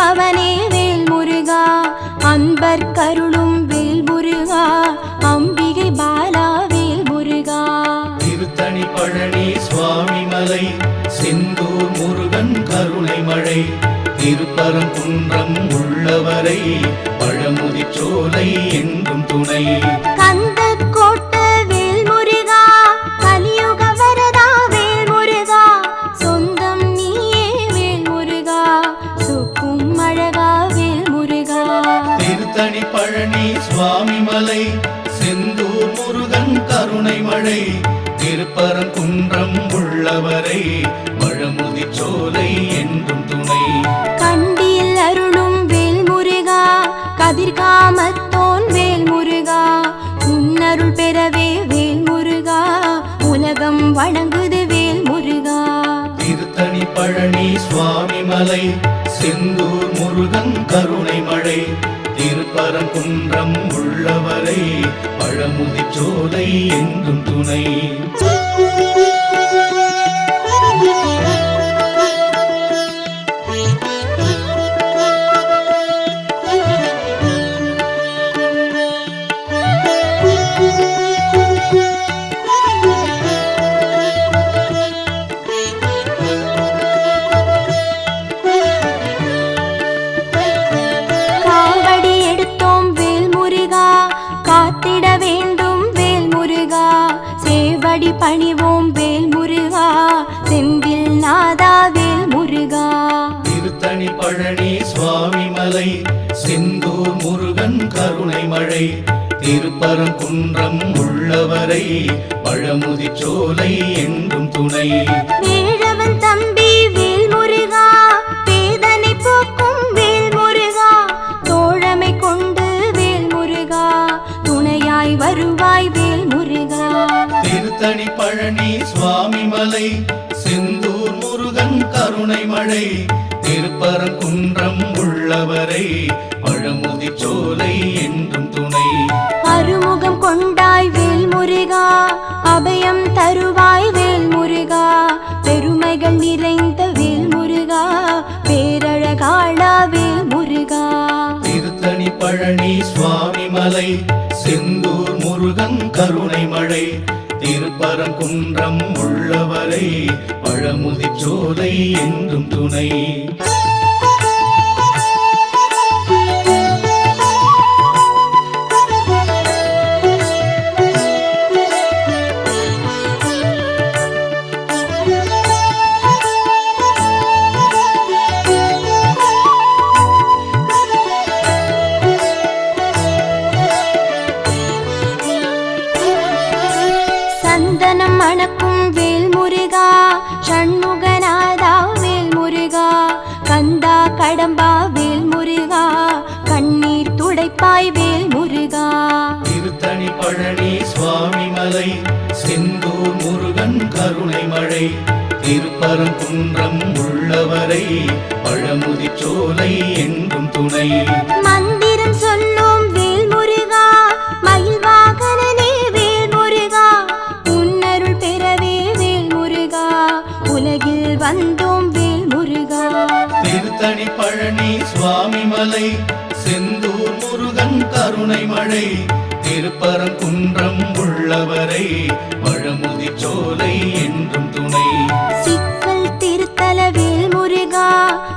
பவனே வேல் முருகா அன்பர் கருளும் வேல் முருகா அம்பிகை பாலா வேல் முருகா திருத்தணி பழனி சுவாமி மலை செந்தூர் முருகன் கருணை மழை திருப்பரங்குன்றம் உள்ளவரை பழமுதிச்சோலை என்றும் துணை. மழை திருப்பரங்குன்றம் உள்ளவரை பழமுதிச்சோலை என்றும் துணை. கண்டில் அருளும் வேல் முருகா கதிர்காமத்தோன் வேல் முருகா உன்னருள் பெறவே வேல் முருகா உலகம் வணங்குது வேல் முருகா திருத்தணி பழனி சுவாமி மலை செந்தூர் முருகன் கருணை மழை திருப்பரங்குன்றம் உள்ளவரை பழமுதிச்சோலை என்றும் துணை. வேழவன் தம்பி வேல் முருகா வேதனை போக்கும் வேல் முருகா தோழமை கொண்டு வேல் முருகா துணையாய் வருவாய் வேல் முருகா திருத்தணி பழனி சுவாமி மலை செந்தூர் முருகன் கருணை மழை திருப்பரங்குன்றம் உள்ளவரை பழமுதிச்சோலை என்றும் செந்தூர் முருகன் கருணை மழை திருப்பரங்குன்றம் உள்ளவரை பழமுதிச்சோலை என்றும் துணை. பழனி சுவாமி மலை செந்தூர் முருகன் கருணை மழை திருப்பரங்குன்றம் உள்ளவரை பழமுதிச்சோலை என்றும் துணை. மந்திரம் சொல்லும் வேல் முருகா மயில் வாகனனே வேல் முருகா உன்னருள் பெறவே வேல் முருகா உலகில் வந்தோம் வேல் முருகா திருத்தணி பழனி சுவாமி மலை செந்தூர் முருகன் கருணை மழை திருப்பரங்குன்றம் உள்ளவரை பழமுதிச்சோலை என்றும் துணை. சிக்கல் திருத்தல வேல் முருகா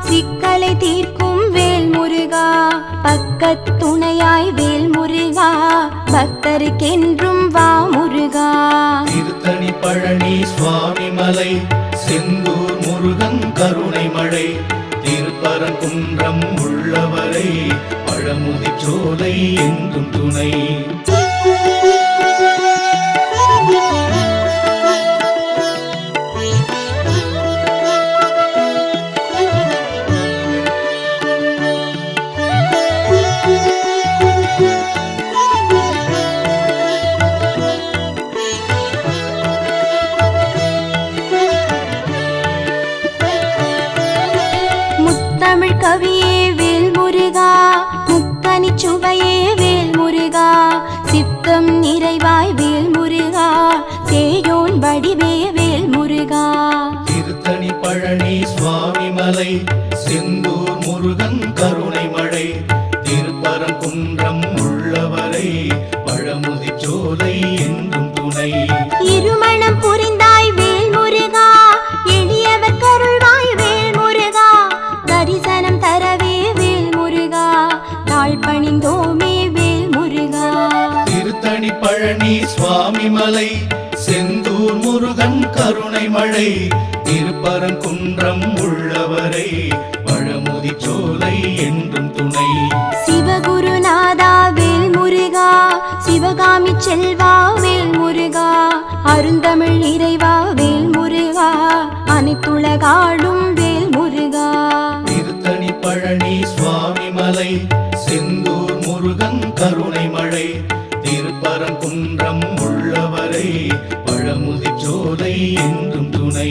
சிக்கலை தீர்க்கும் வேல் முருகா. பக்கத் துணையாய் வேல் முருகா பக்தருக்கென்றும் வா முருகா. திருத்தணி பழனி சுவாமி மலை செந்தூர் முருகன் கருணை மழை. திருப்பரங்குன்றம் உள்ளவரை பழமுதிச்சோலை என்றும் துணை. மழை திருப்பரங்குன்றம் உள்ளவரை பழமுதி சோலை என்றும் துணை. சிவகுருநாதா வேல் முருகா சிவகாமி செல்வா வேல் முருகா அருந்தமிழ் இறைவா வேல் முருகா அனைத்துலகாளும் வேல் முருகா திருத்தணி பழனி சுவாமி மலை செந்தூர் முருகன் கருணை மழை திருப்பரங்குன்றம் உள்ளவரை பழமுதி சோலை என்றும் துணை.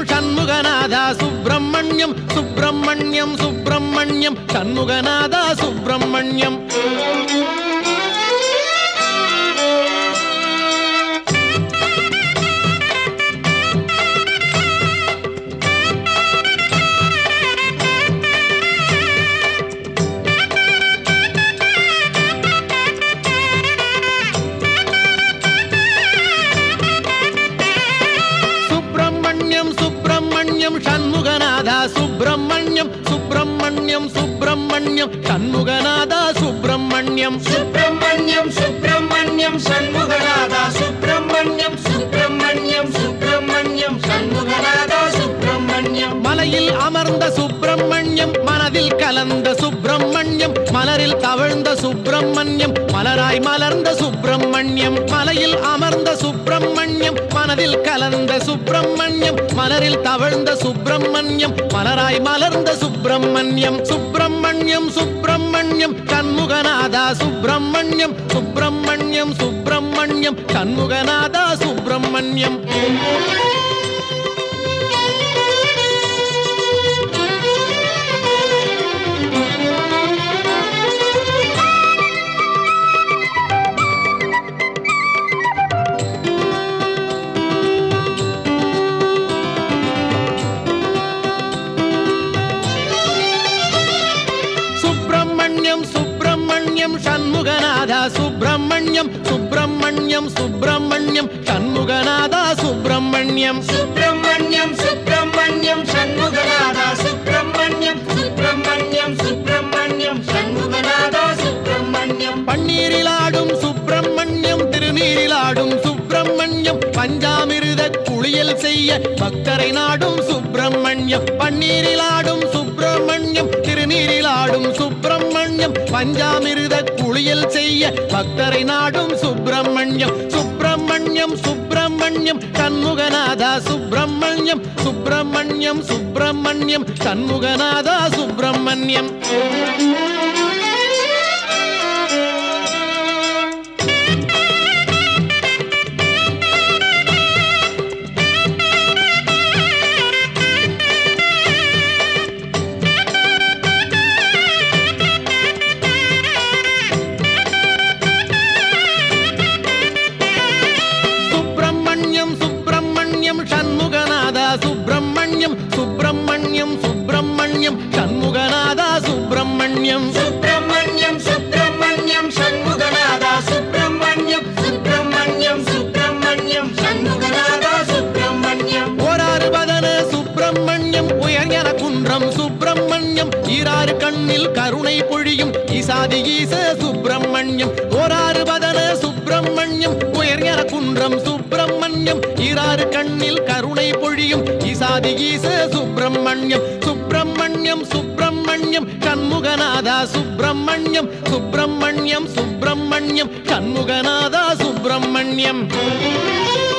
சுப்பிரமணியம் சண்முகநாதா சுப்பிரமணியம் சுப்பிரமணியம் சுப்பிரமணியம் சண்முகநாதா சுப்பிரமணியம். சுப்பிரமணியம் சுப்பிரமணியம் சண்முகநாதா சுப்பிரமணியம் சுப்பிரமணியம் சுப்பிரமணியம் சண்முகநாதா சுப்பிரமணியம். மலையில் அமர்ந்த சுப்பிரமணியம் மனதில் கலந்த சுப்பிரமணியம் மலரில் தவழ்ந்த சுப்பிரமணியம் மலராய் மலர்ந்த சுப்பிரமணியம் மலையில் அமர்ந்த சுப்பிரமணியம் மனதில் கலந்த சுப்பிரமணியம் மலரில் தவழ்ந்த சுப்பிரமணியம் மலராய் மலர்ந்த சுப்பிரமணியம் சுப்பிரமணியம் சுப்பிரமணியம் கண்முகநாதா சுப்பிரமணியம் சுப்பிரமணியம் சுப்பிரமணியம் கண்முகநாதா சுப்பிரமணியம் சுப்பிரமணியம். சண்முகநாதா சுப்பிரமணியம் சுப்பிரமணியம் சுப்பிரமணியம் சண்முகநாதா சுப்பிரமணியம். சுப்பிரமணியம் சுப்பிரமணியம் சண்முகநாதா சுப்பிரமணியம் சுப்பிரமணியம் சுப்பிரமணியம் சண்முகநாதா சுப்பிரமணியம். பன்னீரில் ஆடும் சுப்பிரமணியம் திருநீரில் ஆடும் சுப்பிரமணியம் பஞ்சாமிருத குளியல் செய்ய பக்தரை நாடும் சுப்பிரமணியம். பன்னீரில் ஆடும் சுப்பிரமணியம் திருநீரில் ஆடும் சுப்பிரமணியம் பஞ்சாமிருத குளியல் செய்ய பக்தரை நாடும் சுப்பிரமணியம். சுப்பிரமணியம் சுப்பிரமணியம் தன்முகநாதா சுப்பிரமணியம். சுப்பிரமணியம் சுப்பிரமணியம் தன்முகநாதா சுப்பிரமணியம் சுப்பிரமணியம். சுப்பிரமணியம். சுப்பிரமணியம் சுப்பிரமணியம் சண்முகநாதா சுப்பிரமணியம். சுப்பிரமணியம் சுப்பிரமணியம் சண்முகநாதா சுப்பிரமணியம். ஓராறு பதன சுப்பிரமணியம் உயர் என குன்றம் சுப்பிரமணியம். ஈராறு கண்ணில் கருணை பொழியும் ஈசாதி ஈச சுப்பிரமணியம். ஓராறு பதன சுப்பிரமணியம் உயர் என குன்றம் சுப்பிரமணியம். ஈராறு கண்ணில் கருணை பொழியும் ஈசாதி ஈச சுப்பிரமணியம். சுப்பிரமணியம் சுப்பிரமணியம் கண்முகநாதா சுப்பிரமணியம் சுப்பிரமணியம் சுப்பிரமணியம் கண்முகநாதா சுப்பிரமணியம் சுப்பிரமணியம்.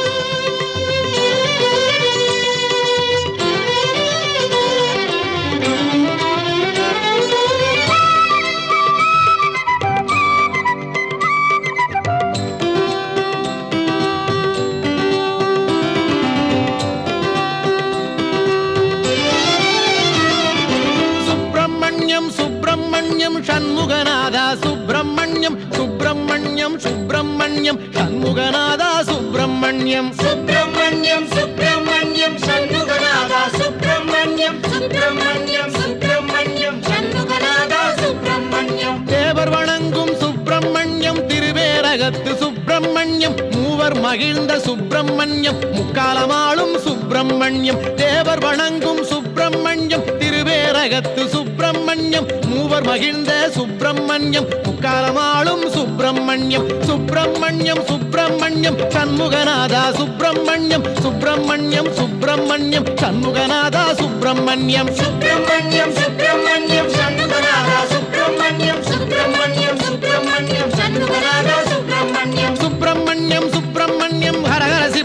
சுப்பிரமணியம். சுப்பிரமணியம் சுப்பிரமணியம் சண்முகநாதா சுப்பிரமணியம் சுப்பிரமணியம் சுப்பிரமணியம் சண்முகநாதா சுப்பிரமணியம். தேவர் வணங்கும் சுப்பிரமணியம் திருவேரகத்து சுப்பிரமணியம் மூவர் மகிழ்ந்த சுப்பிரமணியம் முக்காலமாளும் சுப்பிரமணியம். தேவர் வணங்கும் சுப்பிரமணியம் திருவேரகத்து சுப்பிரமணியம். மூவர் மகிழ்ந்த சுப்பிரமணியம். முக்காலமாளும் சுப்பிரமணியம். சுப்பிரமணியம் சுப்பிரமணியம். சண்முகநாதா சுப்பிரமணியம். சுப்பிரமணியம் சுப்பிரமணியம். சண்முகநாதா சுப்பிரமணியம். சுப்பிரமணியம் சுப்பிரமணியம். சண்முகநாதா சுப்பிரமணியம். சுப்பிரமணியம் சுப்பிரமணியம்.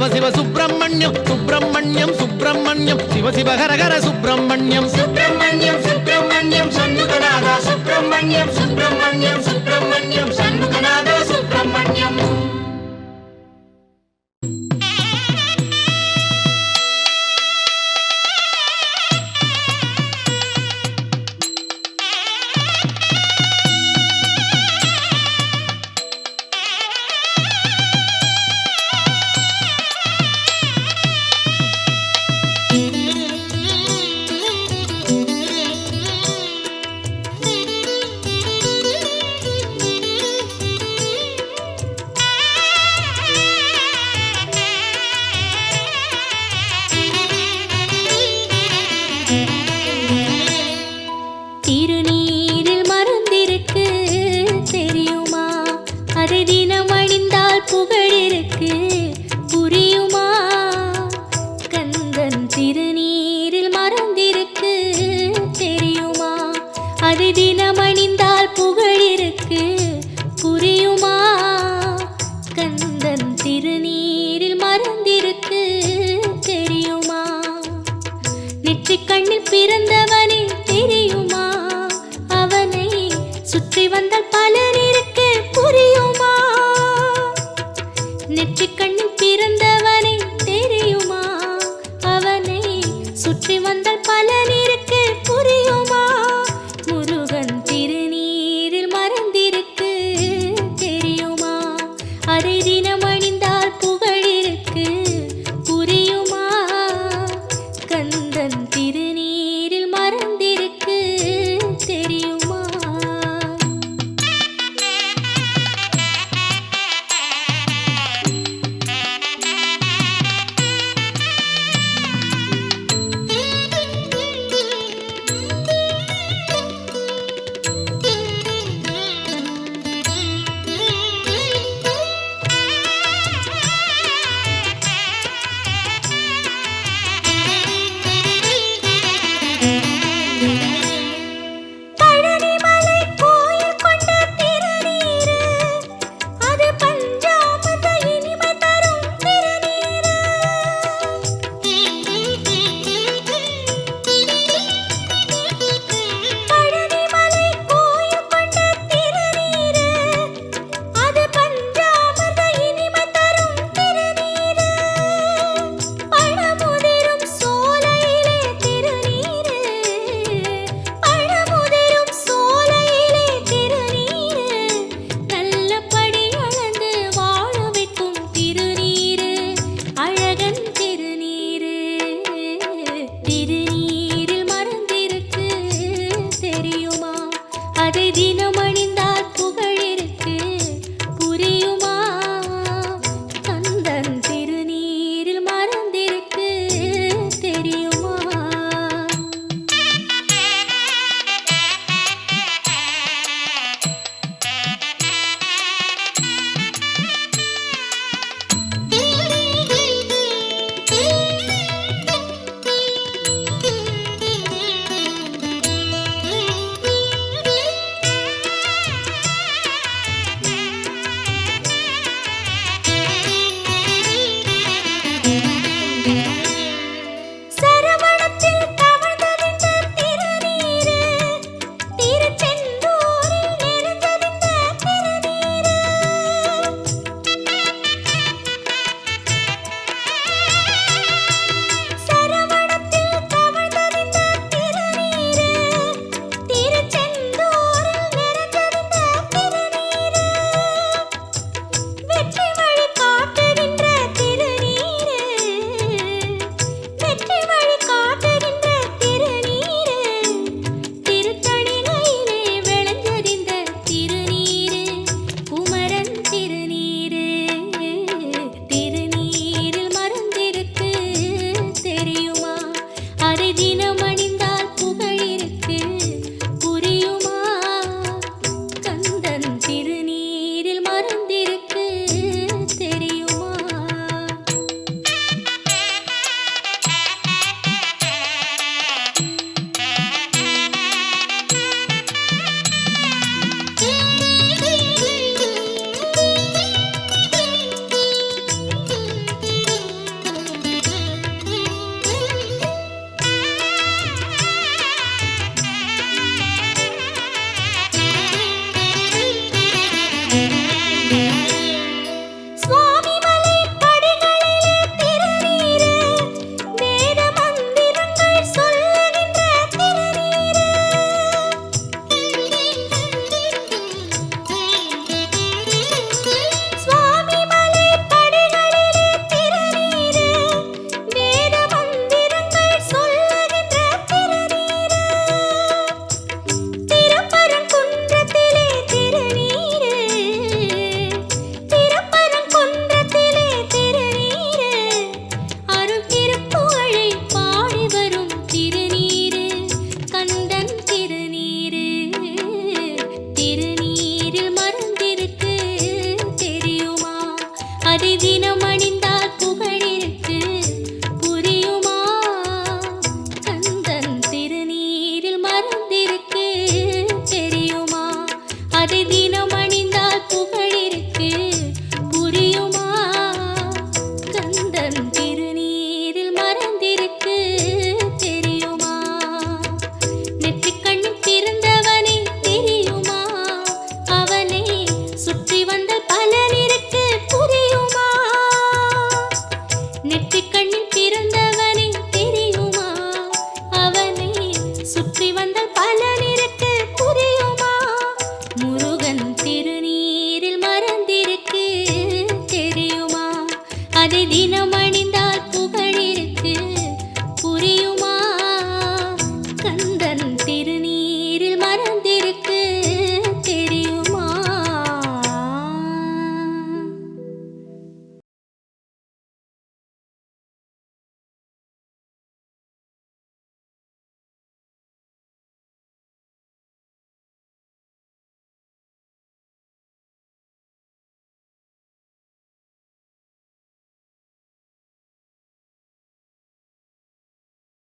சிவ சிவ சுப்பிரமணியம் சுப்பிரமணியம் சுப்பிரமணியம். சிவ சிவ ஹரஹர சுப்பிரமணியம். சுப்பிரமணியம் சுப்பிரமணியம் சண்முகநாதா. சுப்பிரமணியம் சுப்பிரமணியம் சுப்பிரமணியம் சண்முகநாதா. கண்ணில் பிறந்தவனை தெரியுமா? அவனை சுற்றி வந்தால் பல இருக்கு